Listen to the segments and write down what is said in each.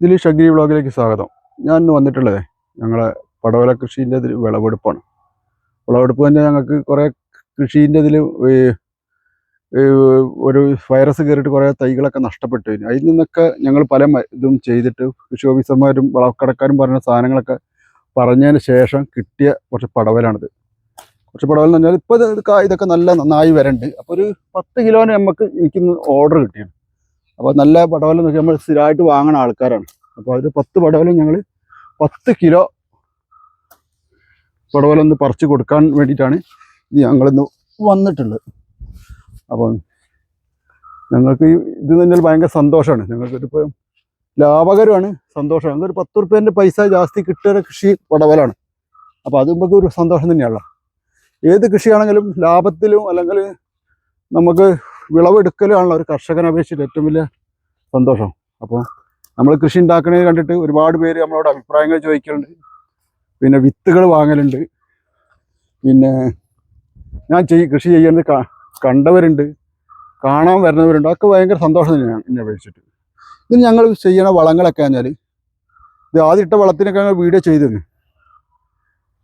ഇതിൽ അഗ്രി വ്ളോഗിലേക്ക് സ്വാഗതം. ഞാൻ ഇന്ന് വന്നിട്ടുള്ളത് ഞങ്ങളെ പടവല കൃഷീന്റെ ഇതിൽ വിളവെടുപ്പാണ്. വിളവെടുപ്പ് തന്നെ ഞങ്ങൾക്ക് കുറേ കൃഷീന്റെ ഇതിൽ ഒരു വൈറസ് കയറിയിട്ട് കുറേ തൈകളൊക്കെ നഷ്ടപ്പെട്ടു. അതിൽ നിന്നൊക്കെ ഞങ്ങൾ പല ഇതും ചെയ്തിട്ട് കൃഷി ഓഫീസർമാരും വളക്കടക്കാരും പറഞ്ഞ സാധനങ്ങളൊക്കെ പറഞ്ഞതിന് ശേഷം കിട്ടിയ കുറച്ച് പടവലാണിത്. കുറച്ച് പടവൽ എന്ന് പറഞ്ഞാൽ ഇപ്പോൾ ഇത് ഇതൊക്കെ നല്ല നന്നായി വരണ്ട്. അപ്പോൾ ഒരു പത്ത് കിലോന് നമുക്ക് എനിക്കിന്ന് ഓർഡർ കിട്ടിയാണ് അപ്പോൾ നല്ല പടവലം നോക്കി നമ്മൾ സ്ഥിരമായിട്ട് വാങ്ങണ ആൾക്കാരാണ്. അപ്പോൾ അതിൽ പത്ത് പടവലം ഞങ്ങൾ പത്ത് കിലോ പടവലം ഒന്ന് പറിച്ച് കൊടുക്കാൻ വേണ്ടിയിട്ടാണ് ഇത് ഞങ്ങളിന്ന് വന്നിട്ടുള്ളത്. അപ്പോൾ ഞങ്ങൾക്ക് ഇത് തന്നെ ഭയങ്കര സന്തോഷമാണ്. ഞങ്ങൾക്കിപ്പോൾ ലാഭകരമാണ് സന്തോഷം ഞങ്ങൾക്ക് ഒരു പത്ത് റുപ്യേന്റെ പൈസ ജാസ്തി കിട്ടുന്ന കൃഷി പടവലാണ്. അപ്പോൾ അത് നമുക്ക് ഒരു സന്തോഷം തന്നെയാണല്ലോ. ഏത് കൃഷിയാണെങ്കിലും ലാഭത്തിലും അല്ലെങ്കിൽ നമുക്ക് വിളവെടുക്കലാണല്ലോ ഒരു കർഷകനെ അപേക്ഷിച്ച് ഏറ്റവും വലിയ സന്തോഷം. അപ്പോൾ നമ്മൾ കൃഷി ഉണ്ടാക്കണത് കണ്ടിട്ട് ഒരുപാട് പേര് നമ്മളോട് അഭിപ്രായങ്ങൾ ചോദിക്കലുണ്ട്. പിന്നെ വിത്തുകൾ വാങ്ങലുണ്ട്. പിന്നെ ഞാൻ ചെയ് കൃഷി ചെയ്യുന്നത് കണ്ടവരുണ്ട്. കാണാൻ വരുന്നവരുണ്ട്. അതൊക്കെ ഭയങ്കര സന്തോഷം തന്നെയാണ് എന്നെ അപേക്ഷിച്ചിട്ട്. ഇത് ഞങ്ങൾ ചെയ്യണ വളങ്ങളൊക്കെ പറഞ്ഞാൽ ഇത് ആദ്യം ഇട്ട വളത്തിനൊക്കെ ഞങ്ങൾ വീഡിയോ ചെയ്തിരുന്നു.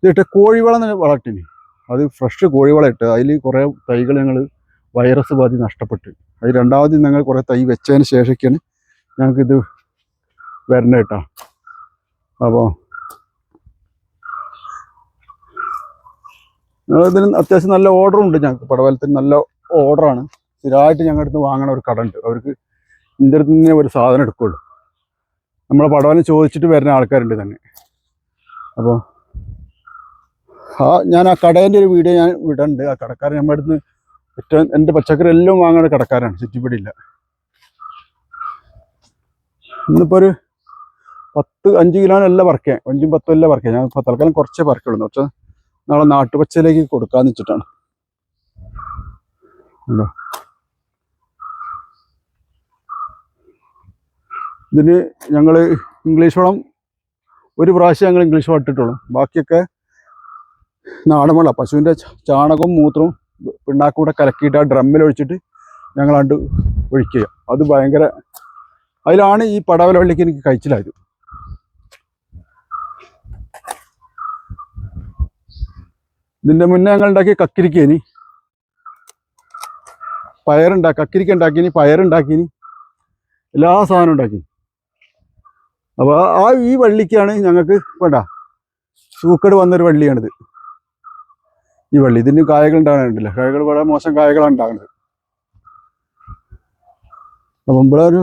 ഇതിട്ട് കോഴിവളം വളർത്തിനി അത് ഫ്രഷ് കോഴിവളം ഇട്ട് അതിൽ കുറേ തൈകൾ ഞങ്ങൾ വൈറസ് ബാധി നഷ്ടപ്പെട്ടു. അത് രണ്ടാമത് ഞങ്ങൾ കുറേ തൈ വെച്ചതിന് ശേഷമൊക്കെയാണ് ഞങ്ങൾക്കിത് വരണത് കേട്ടോ അപ്പോൾ ഇതിന് അത്യാവശ്യം നല്ല ഓർഡറും ഉണ്ട് ഞങ്ങൾക്ക്. പടവലത്തിന് നല്ല ഓർഡറാണ് സ്ഥിരമായിട്ട് ഞങ്ങളുടെ അടുത്ത് വാങ്ങണ ഒരു കട ഉണ്ട്. അവർക്ക് ഇതിന്റെ അടുത്ത് ഒരു സാധനം എടുക്കുള്ളൂ. നമ്മളെ പടവലം ചോദിച്ചിട്ട് വരുന്ന ആൾക്കാരുണ്ട് തന്നെ. അപ്പോൾ ആ ഞാൻ ആ കടേന്റെ ഒരു വീഡിയോ ഞാൻ വിടണ്ട്. ആ കടക്കാരൻ നമ്മുടെ അടുത്ത് ഏറ്റവും എന്റെ പച്ചക്കറി എല്ലാം വാങ്ങുന്ന കടക്കാരാണ് ചുറ്റിപ്പടിയില്ല ഇന്നിപ്പോൾ ഒരു പത്ത് അഞ്ച് കിലോനല്ല പറക്കേ അഞ്ചും പത്തും അല്ല പറക്കേ ഞാൻ തൽക്കാലം കുറച്ചേ പറക്കുള്ളൂ. പക്ഷെ നാളെ നാട്ടുപച്ചയിലേക്ക് കൊടുക്കാന്ന് വെച്ചിട്ടാണ്. ഉണ്ടോ ഇതിന് ഞങ്ങൾ ഇംഗ്ലീഷ് വളം ഒരു പ്രാവശ്യം ഞങ്ങൾ ഇംഗ്ലീഷ് വളം ഇട്ടിട്ടുള്ളൂ. ബാക്കിയൊക്കെ നാടൻ വളം പശുവിന്റെ ചാണകവും മൂത്രവും പിണ്ണാക്കും കൂടെ കലക്കിയിട്ട് ആ ഡ്രമ്മിൽ ഒഴിച്ചിട്ട് ഞങ്ങളാണ്ട് ഒഴിക്കുക. അത് ഭയങ്കര അതിലാണ് ഈ പടവല വള്ളിക്ക് എനിക്ക് കഴിച്ചിലായത്. ഇതിന്റെ മുന്നേ ഞങ്ങൾ ഉണ്ടാക്കിയ കക്കിരിക്കേനി പയറുണ്ടാക്കി കക്കിരിക്ക ഉണ്ടാക്കിനി പയറുണ്ടാക്കിനി. എല്ലാ സാധനവും ഉണ്ടാക്കി. അപ്പോൾ ആ ഈ വള്ളിക്കാണ് ഞങ്ങൾക്ക് വേണ്ട. സൂക്കട് വന്നൊരു വള്ളിയാണിത്. ഈ വള്ളി ഇതിന് കായകൾ ഉണ്ടാകാനുണ്ടല്ലോ കായകൾ വളരെ മോശം കായകളാണ് ഉണ്ടാകുന്നത്. അപ്പം ഇവിടെ ഒരു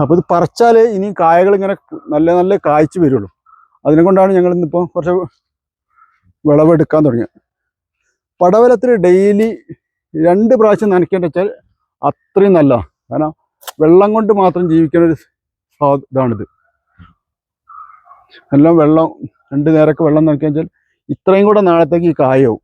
അപ്പൊ ഇത് പറിച്ചാലേ ഇനി കായകൾ ഇങ്ങനെ നല്ല നല്ല കായ്ച്ചു വരുള്ളൂ. അതിനെ കൊണ്ടാണ് ഞങ്ങൾ ഇന്നിപ്പോൾ കുറച്ച് വിളവെടുക്കാൻ തുടങ്ങിയത്. പടവലത്തിന് ഡെയിലി രണ്ട് പ്രാവശ്യം നനയ്ക്കേണ്ട വെച്ചാൽ അത്രയും നല്ല കാരണം വെള്ളം കൊണ്ട് മാത്രം ജീവിക്കുന്ന ഒരു ഇതാണിത്. എല്ലാം വെള്ളം രണ്ട് നേരമൊക്കെ വെള്ളം നോക്കിയാൽ ഇത്രയും കൂടെ നാളത്തേക്ക് ഈ കായവും.